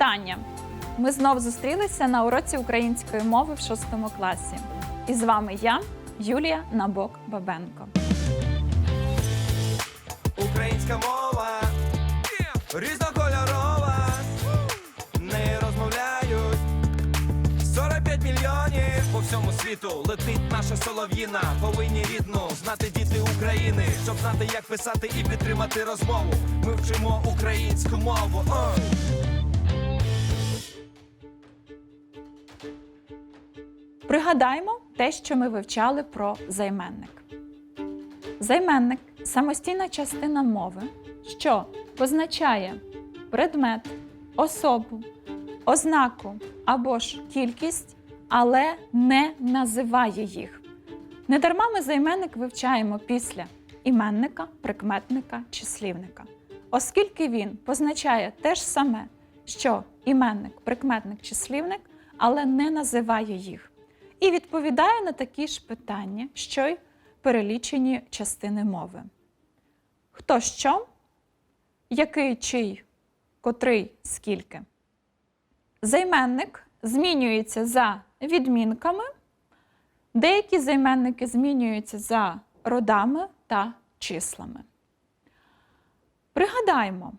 Вітання! Ми знов зустрілися на уроці української мови в шостому класі. І з вами я, Юлія Набок Бабенко. Українська мова різнокольорова, не розмовляють 45 мільйонів по всьому світу летить наша солов'їна. Повинні рідну знати діти України, щоб знати, як писати і підтримати розмову. Ми вчимо українську мову. О! Пригадаємо те, що ми вивчали про займенник. Займенник самостійна частина мови, що позначає предмет, особу, ознаку або ж кількість, але не називає їх. Недарма ми займенник вивчаємо після іменника, прикметника, числівника, оскільки він позначає те ж саме, що іменник, прикметник, числівник, але не називає їх. І відповідає на такі ж питання, що й перелічені частини мови. Хто що, який чий, котрий, скільки. Займенник змінюється за відмінками, деякі займенники змінюються за родами та числами. Пригадаємо,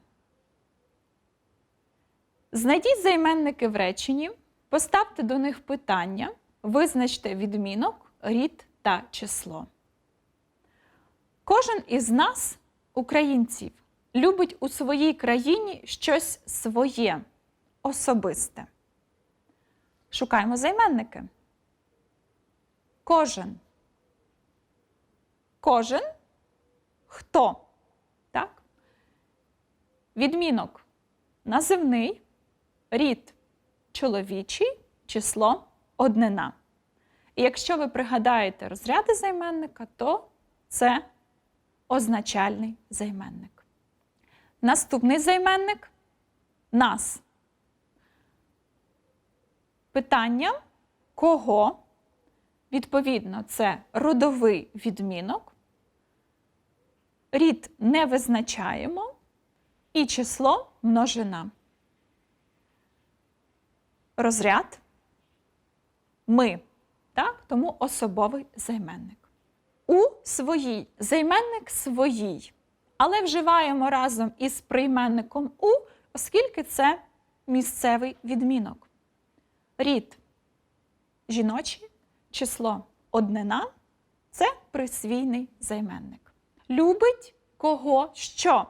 знайдіть займенники в реченні, поставте до них питання, визначте відмінок, рід та число. Кожен із нас, українців, любить у своїй країні щось своє, особисте. Шукаємо займенники. Кожен. Кожен хто? Так? Відмінок називний, рід чоловічий, число однина. І якщо ви пригадаєте розряди займенника, то це означальний займенник. Наступний займенник нас. Питання кого? Відповідно, це родовий відмінок. Рід не визначаємо і число множина. Розряд ми. Так? Тому особовий займенник. У своїй займенник своїй. Але вживаємо разом із прийменником у, оскільки це місцевий відмінок. Рід жіночий, число однина це присвійний займенник. Любить кого що?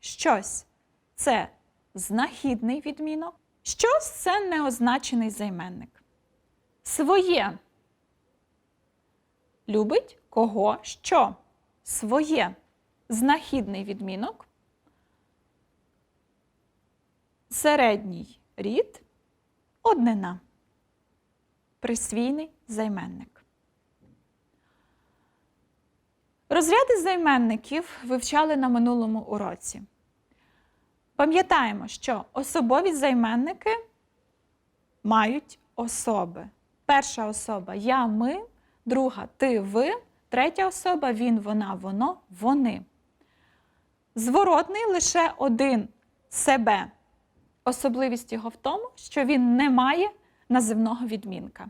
Щось це знахідний відмінок, щось це неозначений займенник. Своє любить кого що? Своє знахідний відмінок. Середній рід однина. Присвійний займенник. Розряди займенників вивчали на минулому уроці. Пам'ятаємо, що особові займенники мають особи. Перша особа я, ми, друга ти, ви, третя особа він, вона, воно, вони. Зворотний лише один себе. Особливість його в тому, що він не має називного відмінка.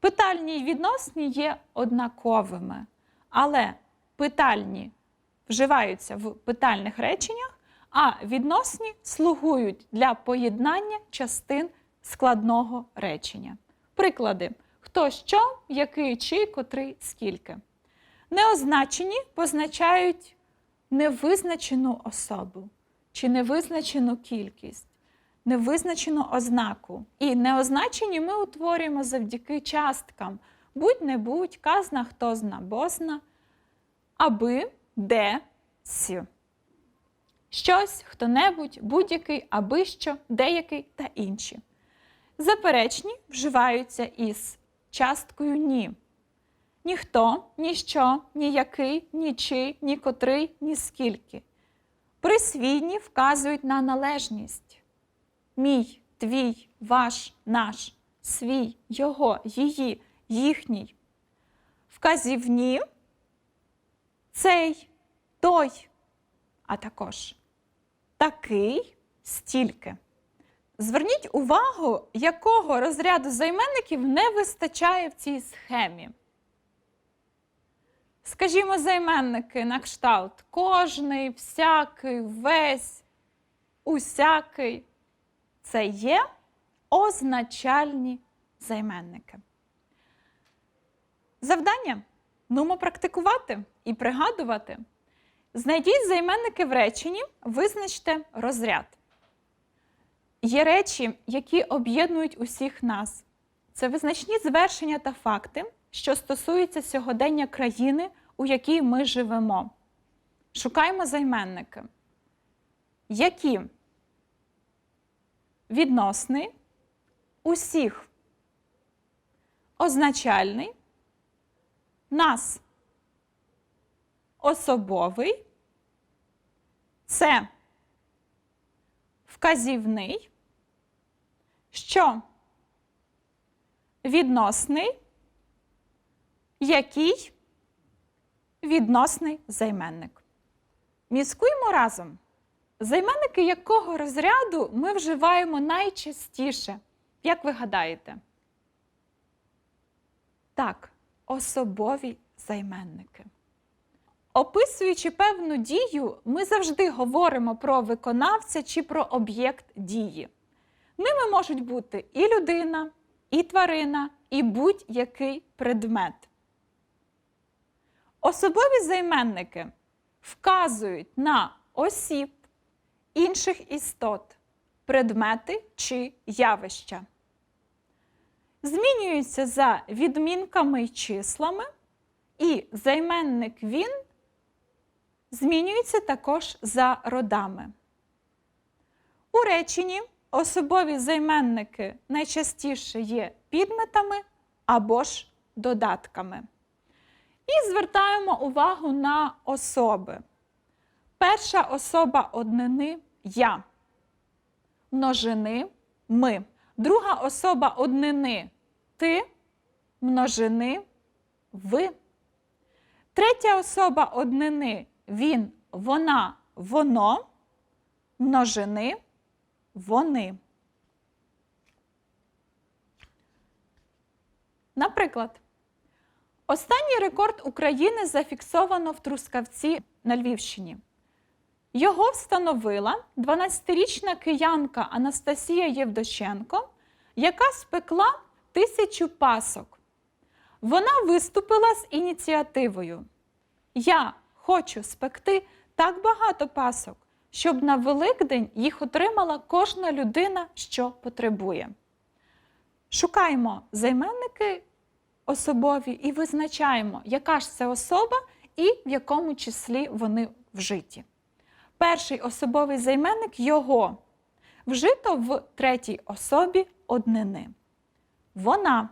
Питальні й відносні є однаковими, але питальні вживаються в питальних реченнях, а відносні слугують для поєднання частин складного речення. Приклади: хто що, який, чий, котрий, скільки. Неозначені позначають невизначену особу чи невизначену кількість, невизначену ознаку. І неозначені ми утворюємо завдяки часткам будь-небудь, казна, хто зна, бозна, аби, де, с. Щось, хто-небудь, будь-який, аби що, деякий та інші. Заперечні вживаються із часткою ні. Ніхто, ніщо, ніякий, нічий, ні котрий, ні скільки. Присвійні вказують на належність. Мій, твій, ваш, наш, свій, його, її, їхній. Вказівні цей, той, а також такий, стільки. Зверніть увагу, якого розряду займенників не вистачає в цій схемі. Скажімо, займенники на кшталт кожний, всякий, весь, усякий. Це є означальні займенники. Завдання нумо практикувати і пригадувати. Знайдіть займенники в реченні, визначте розряд. Є речі, які об'єднують усіх нас. Це визначні звершення та факти, що стосуються сьогодення країни, у якій ми живемо. Шукаємо займенники. Які? Відносний, усіх, означальний, нас, особовий, це вказівний, що відносний, який відносний займенник. Міскуємо разом. Займенники якого розряду ми вживаємо найчастіше? Як ви гадаєте? Так, особові займенники. Описуючи певну дію, ми завжди говоримо про виконавця чи про об'єкт дії. Ними можуть бути і людина, і тварина, і будь-який предмет. Особові займенники вказують на осіб, інших істот, предмети чи явища. Змінюються за відмінками й числами, і займенник він змінюється також за родами. У реченні особові займенники найчастіше є підметами або ж додатками. І звертаємо увагу на особи. Перша особа однини я, множини ми. Друга особа однини ти, множини ви. Третя особа однини він, вона, воно, множини вони. Наприклад, останній рекорд України зафіксовано в Трускавці на Львівщині. Його встановила 12-річна киянка Анастасія Євдоченко, яка спекла тисячу пасок. Вона виступила з ініціативою. Я хочу спекти так багато пасок, щоб на Великдень їх отримала кожна людина, що потребує. Шукаємо займенники особові і визначаємо, яка ж це особа і в якому числі вони вжиті. Перший особовий займенник його вжито в третій особі однини. Вона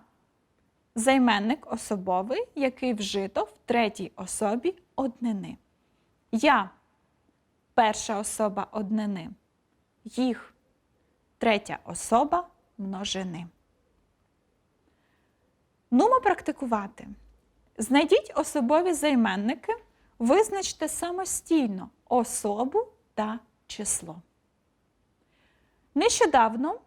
займенник особовий, який вжито в третій особі однини. Я перша особа однини. Їх третя особа множини. Нумо практикувати. Знайдіть особові займенники, визначте самостійно особу та число. Нещодавно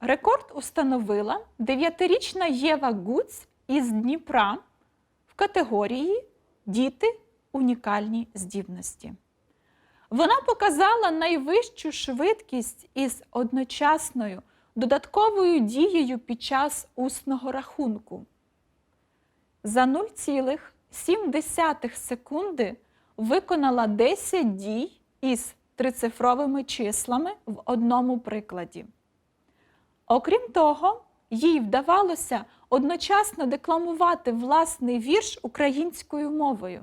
рекорд установила 9-річна Єва Гуц із Дніпра в категорії Діти унікальні здібності. Вона показала найвищу швидкість із одночасною додатковою дією під час усного рахунку. За 0,7 секунди виконала 10 дій із трицифровими числами в одному прикладі. Окрім того, їй вдавалося одночасно декламувати власний вірш українською мовою.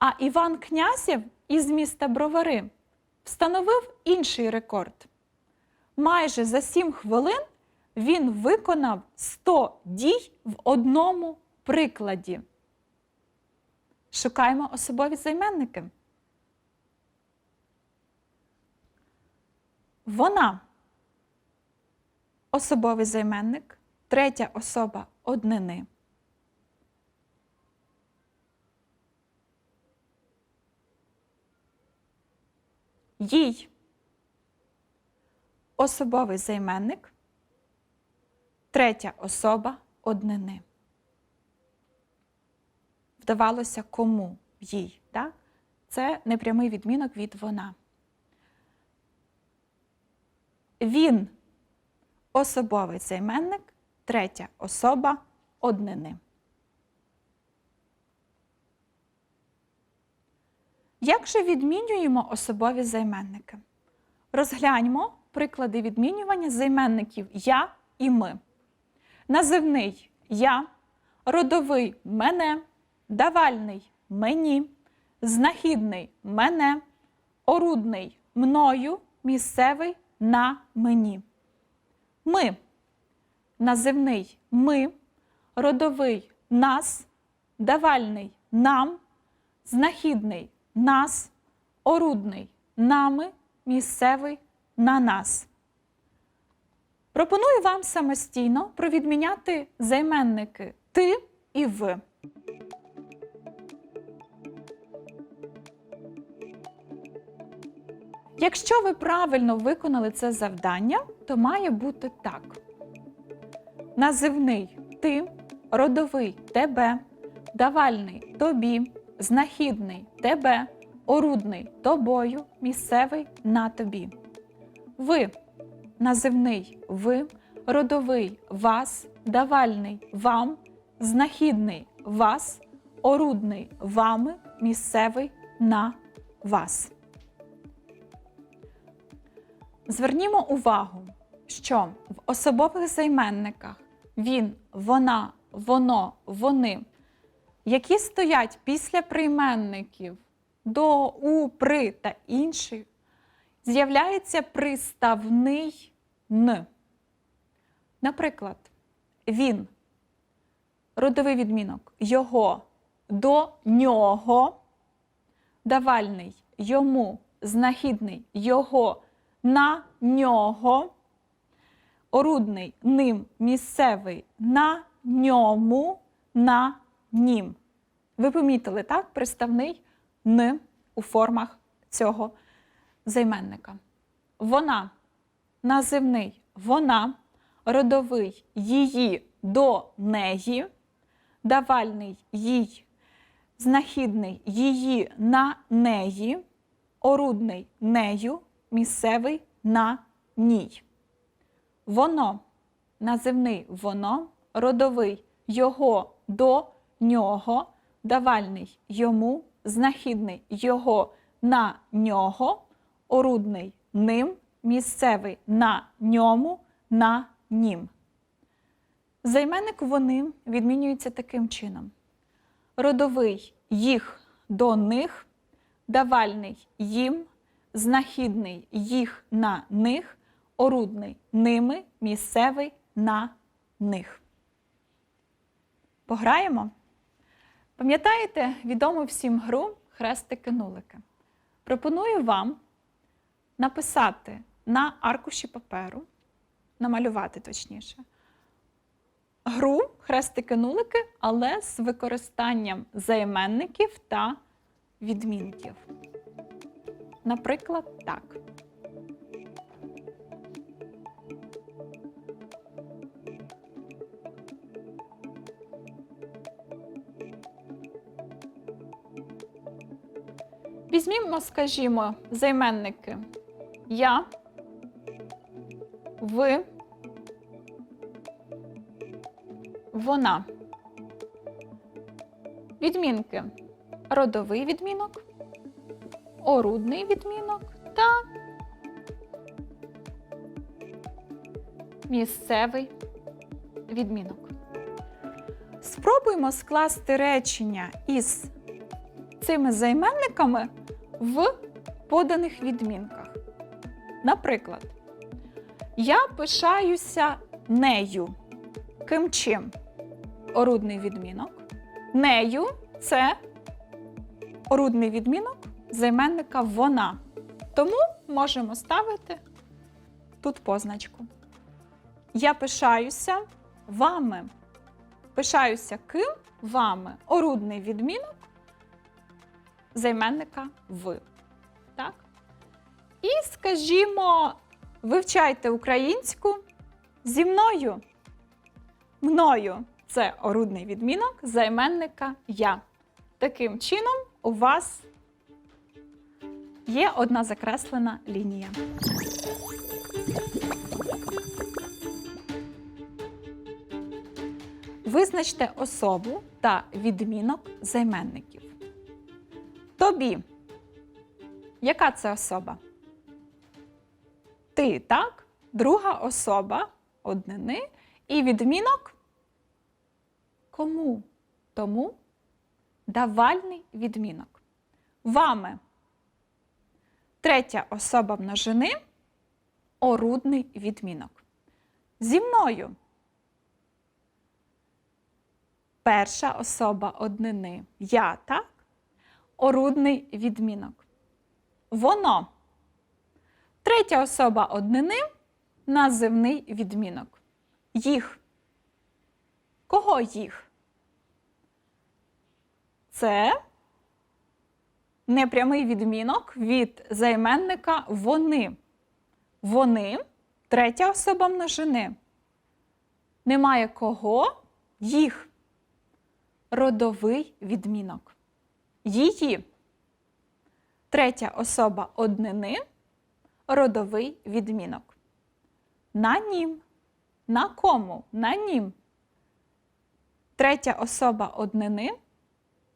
А Іван Князєв із міста Бровари встановив інший рекорд. Майже за 7 хвилин він виконав 100 дій в одному прикладі. Шукаємо особові займенники. Вона особовий займенник, третя особа однини. Їй особовий займенник, третя особа однини. Вдавалося кому їй. Так? Це непрямий відмінок від вона. Він особовий займенник, третя особа однини. Як же відмінюємо особові займенники? Розгляньмо приклади відмінювання займенників я і ми. Називний я, родовий мене, давальний мені, знахідний мене, орудний мною, місцевий на мені. Ми. Називний ми, родовий нас, давальний нам, знахідний нас, орудний нами, місцевий на нас. Пропоную вам самостійно провідміняти займенники ти і ви. Якщо ви правильно виконали це завдання, то має бути так: називний ти, родовий тебе, давальний тобі, знахідний тебе, орудний тобою, місцевий на тобі. Ви називний ви, родовий вас, давальний вам, знахідний вас, орудний вами, місцевий на вас. Звернімо увагу, що в особових займенниках він, вона, воно, вони, які стоять після прийменників до, у, при та інші, з'являється приставний н. Наприклад, він, родовий відмінок. Його, до нього, давальний йому, знахідний його, на нього, орудний ним, місцевий на ньому, на нім. Ви помітили, так? Приставний н у формах цього займенника. Вона, називний вона, родовий її до неї, давальний їй, знахідний її на неї, орудний нею, місцевий на ній. Воно, називний воно, родовий його до нього, давальний йому, знахідний його на нього, орудний ним, місцевий на ньому, на нім. Займенник вони відмінюється таким чином: родовий їх до них, давальний їм, знахідний їх на них, орудний ними, місцевий на них. Пограємо? Пам'ятаєте відому всім гру хрестики-нулики? Пропоную вам написати на аркуші паперу, намалювати точніше, гру хрестики-нулики, але з використанням займенників та відмінків. Наприклад, так. Візьмімо, скажімо, займенники я, ви, вона. Відмінки родовий відмінок, орудний відмінок та місцевий відмінок. Спробуймо скласти речення із цими займенниками в поданих відмінках. Наприклад, я пишаюся нею. Ким чим? Орудний відмінок. Нею це орудний відмінок займенника вона. Тому можемо ставити тут позначку. Я пишаюся вами. Пишаюся ким вами. Орудний відмінок займенника ви. Так? І скажімо, Вивчайте українську зі мною. Мною це орудний відмінок займенника я. Таким чином, у вас є одна закреслена лінія. Визначте особу та відмінок займенників. Тобі. Яка це особа? Ти, так? Друга особа однини і відмінок кому? Тому давальний відмінок. Вами. Третя особа множини орудний відмінок. Зі мною. Перша особа однини я, так? Орудний відмінок. Воно. Третя особа однини називний відмінок. Їх. Кого їх? Це непрямий відмінок від займенника вони. Вони третя особа множини. Немає кого їх. Родовий відмінок. Її. Третя особа однини родовий відмінок. На нім. На кому? На нім. Третя особа однини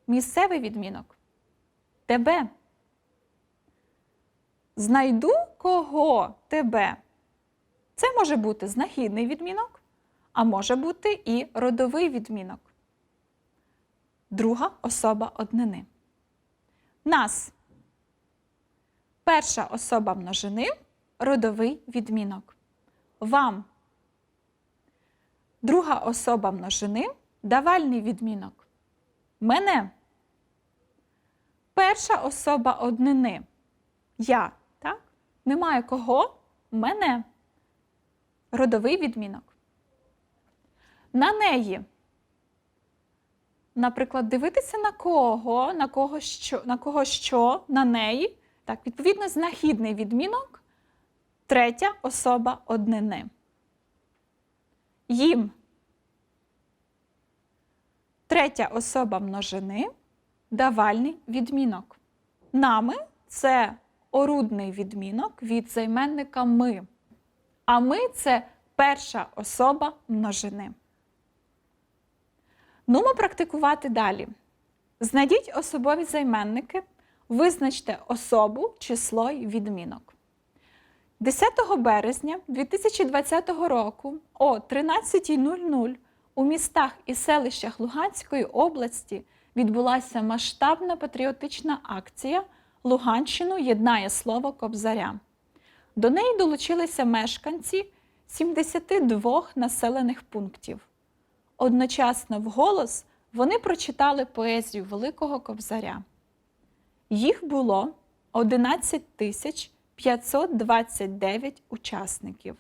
місцевий відмінок. Тебе. Знайду кого тебе. Це може бути знахідний відмінок, а може бути і родовий відмінок. Друга особа однини. Нас. Перша особа множини родовий відмінок. Вам. Друга особа множини давальний відмінок. Мене. Перша особа однини. Я. Так? Немає кого? Мене. Родовий відмінок. На неї. Наприклад, дивитися на кого, на кого що, на кого що, на неї. Так, відповідно, знахідний відмінок, третя особа однини. Їм. Третя особа множини давальний відмінок. Нами це орудний відмінок від займенника ми. А ми це перша особа множини. Нумо практикувати далі. Знайдіть особові займенники, визначте особу, число й відмінок. 10 березня 2020 року о 13.00 у містах і селищах Луганської області відбулася масштабна патріотична акція Луганщину єднає слово Кобзаря. До неї долучилися мешканці 72 населених пунктів. Одночасно вголос вони прочитали поезію Великого Кобзаря. Їх було 11 тисяч 529 учасників.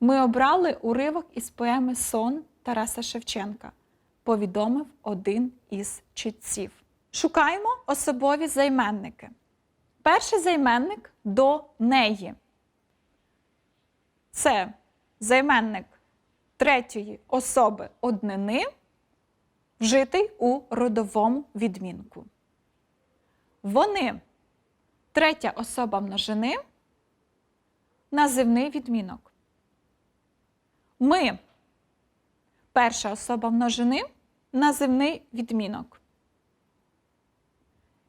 Ми обрали уривок із поеми Сон Тараса Шевченка, повідомив один із читців. Шукаємо особові займенники. Перший займенник до неї. Це займенник третьої особи однини, вжитий у родовому відмінку. Вони третя особа множини, називний відмінок. Ми перша особа множини, називний відмінок.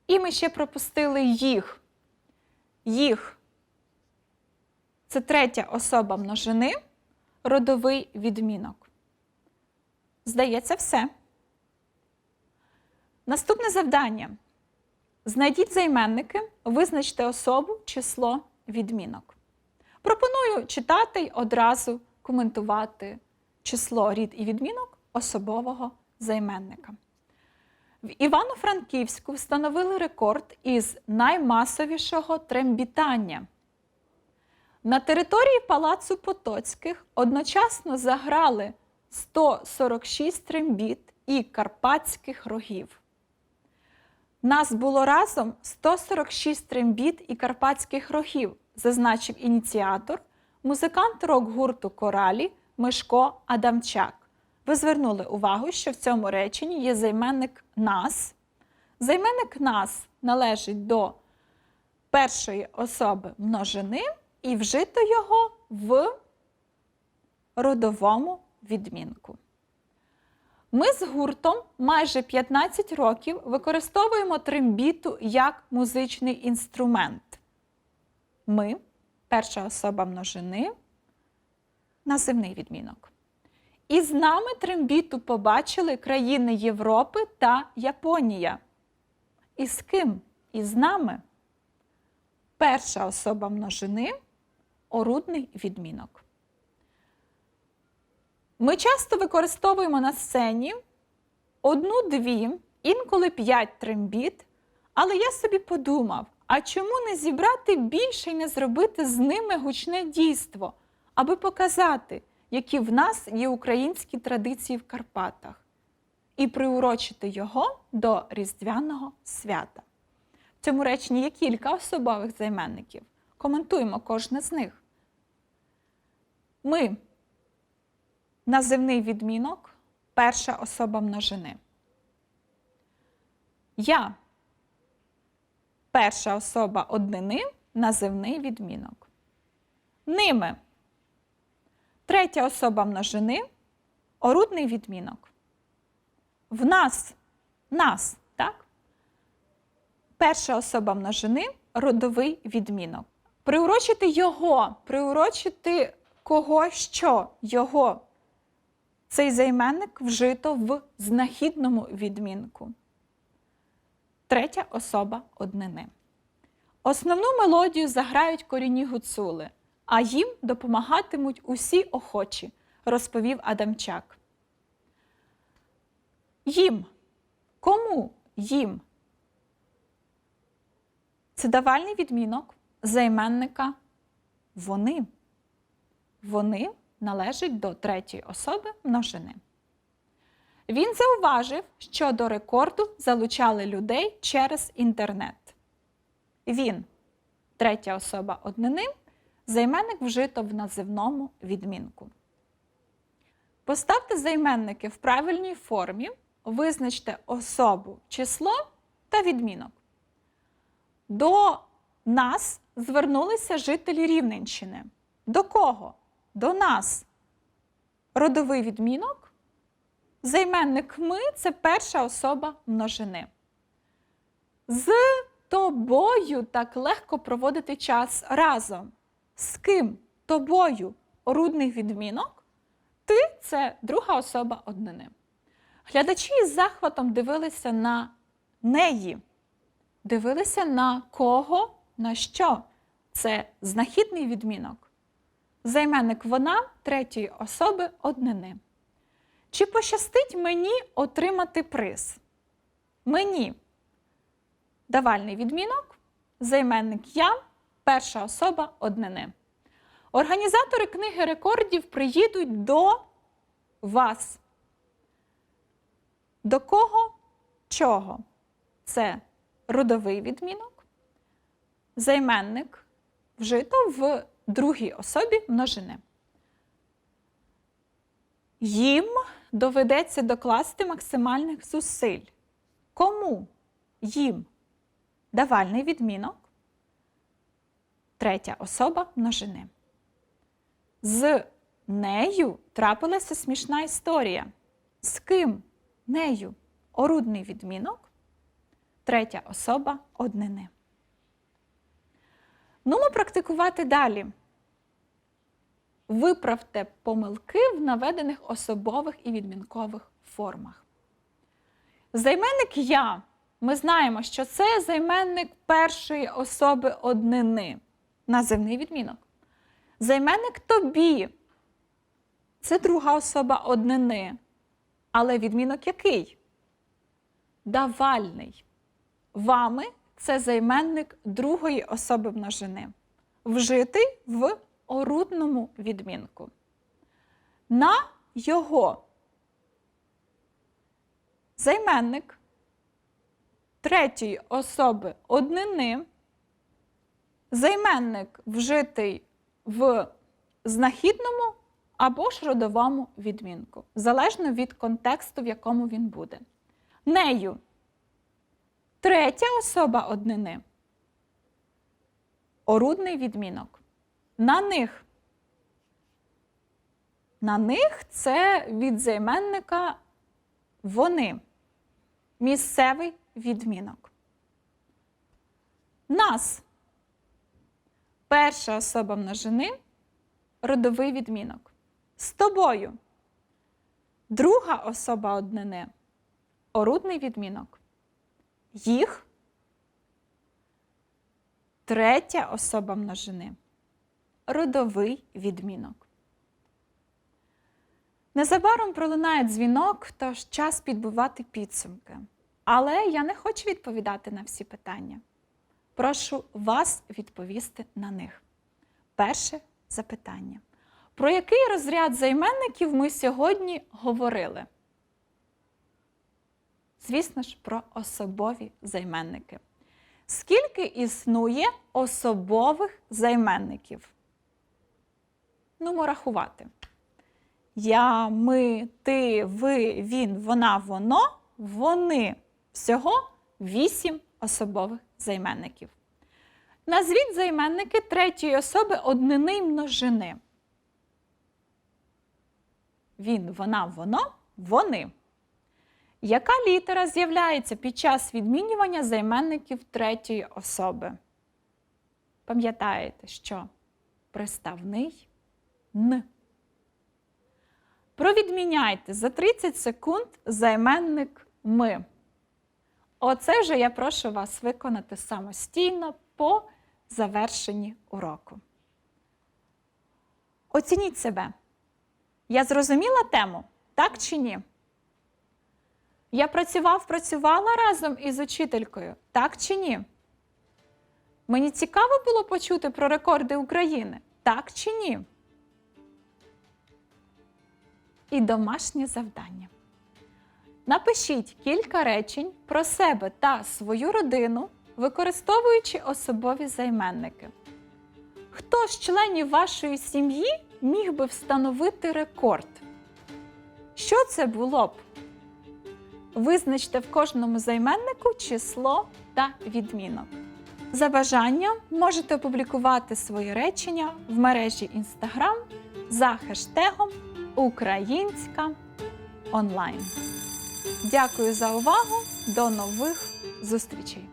І ми ще пропустили їх. Їх це третя особа множини, родовий відмінок. Здається, все. Наступне завдання. Знайдіть займенники, визначте особу, число, відмінок. Пропоную читати й одразу коментувати число, рід і відмінок особового займенника. В Івано-Франківську встановили рекорд із наймасовішого трембітання. На території Палацу Потоцьких одночасно заграли 146 трембіт і карпатських рогів. Нас було разом 146 трембіт і карпатських рогів. зазначив ініціатор, музикант рок-гурту Коралі Мишко Адамчак. Ви звернули увагу, що в цьому реченні є займенник нас. Займенник нас належить до першої особи множини і вжито його в родовому відмінку. Ми з гуртом майже 15 років використовуємо трембіту як музичний інструмент. Ми, перша особа множини, називний відмінок. І з нами трембіту побачили країни Європи та Японія. І з ким? І з нами. Перша особа множини орудний відмінок. Ми часто використовуємо на сцені одну-дві, інколи п'ять трембіт, але я собі подумав: а чому не зібрати більше і не зробити з ними гучне дійство, аби показати, які в нас є українські традиції в Карпатах, і приурочити його до Різдвяного свята. В цьому реченні є кілька особових займенників. Коментуємо кожне з них. Ми називний відмінок перша особа множини. Я перша особа однини називний відмінок. Ними третя особа множини орудний відмінок. В нас нас, так? Перша особа множини родовий відмінок. Приурочити його, приурочити кого що, його. Цей займенник вжито в знахідному відмінку. Третя особа однини. Основну мелодію заграють корінні гуцули, а їм допомагатимуть усі охочі, розповів Адамчак. Їм. Кому їм? Це давальний відмінок займенника вони. Вони належать до третьої особи множини. Він зауважив, що до рекорду залучали людей через інтернет. Він, третя особа однини, займенник вжито в називному відмінку. Поставте займенники в правильній формі, визначте особу, число та відмінок. До нас звернулися жителі Рівненщини. До кого? До нас. Родовий відмінок. Займенник ми це перша особа множини. З тобою так легко проводити час разом. З ким? Тобою. Орудний відмінок. Ти це друга особа однини. Глядачі з захватом дивилися на неї. Дивилися на кого, на що. Це знахідний відмінок. Займенник вона третьої особи однини. Чи пощастить мені отримати приз? Мені. Давальний відмінок, займенник я, перша особа однини. Організатори книги рекордів приїдуть до вас. До кого? Чого? Це родовий відмінок, займенник вжито в другій особі множини. Їм доведеться докласти максимальних зусиль. Кому? Їм. Давальний відмінок. Третя особа множини. З нею трапилася смішна історія. З ким? Нею. Орудний відмінок. Третя особа однини. Нумо практикувати далі. Виправте помилки в наведених особових і відмінкових формах. Займенник я. Ми знаємо, що це займенник першої особи однини. Називний відмінок. Займенник тобі. Це друга особа однини. Але відмінок який? Давальний. Вами це займенник другої особи множини, вжитий в орудному відмінку. На його займенник третьої особи однини Займенник вжитий в знахідному або ж родовому відмінку, залежно від контексту, в якому він буде. Нею третя особа однини. Орудний відмінок. На них. На них це від займенника вони. Місцевий відмінок. Нас. Перша особа множини родовий відмінок. З тобою. Друга особа однини орудний відмінок. Їх. Третя особа множини родовий відмінок. Незабаром пролунає дзвінок, тож час підбивати підсумки. Але я не хочу відповідати на всі питання. Прошу вас відповісти на них. Перше запитання. Про який розряд займенників ми сьогодні говорили? Звісно ж, про особові займенники. Скільки існує особових займенників? Ну, рахувати. Я, ми, ти, ви, він, вона, воно, вони. Всього вісім особових займенників. Назвіть займенники третьої особи однини й множини. Він, вона, воно, вони. Яка літера з'являється під час відмінювання займенників третьої особи? Пам'ятаєте, що приставний Н. Провідміняйте за 30 секунд займенник ми. Оце вже я прошу вас виконати самостійно по завершенні уроку. Оцініть себе. Я зрозуміла тему, так чи ні? Я працював, працювала разом із учителькою, так чи ні? Мені цікаво було почути про рекорди України, так чи ні? І домашнє завдання. Напишіть кілька речень про себе та свою родину, використовуючи особові займенники. Хто з членів вашої сім'ї міг би встановити рекорд? Що це було б? Визначте в кожному займеннику число та відмінок. За бажанням можете опублікувати свої речення в мережі Instagram за хештегом Українська онлайн. Дякую за увагу. До нових зустрічей!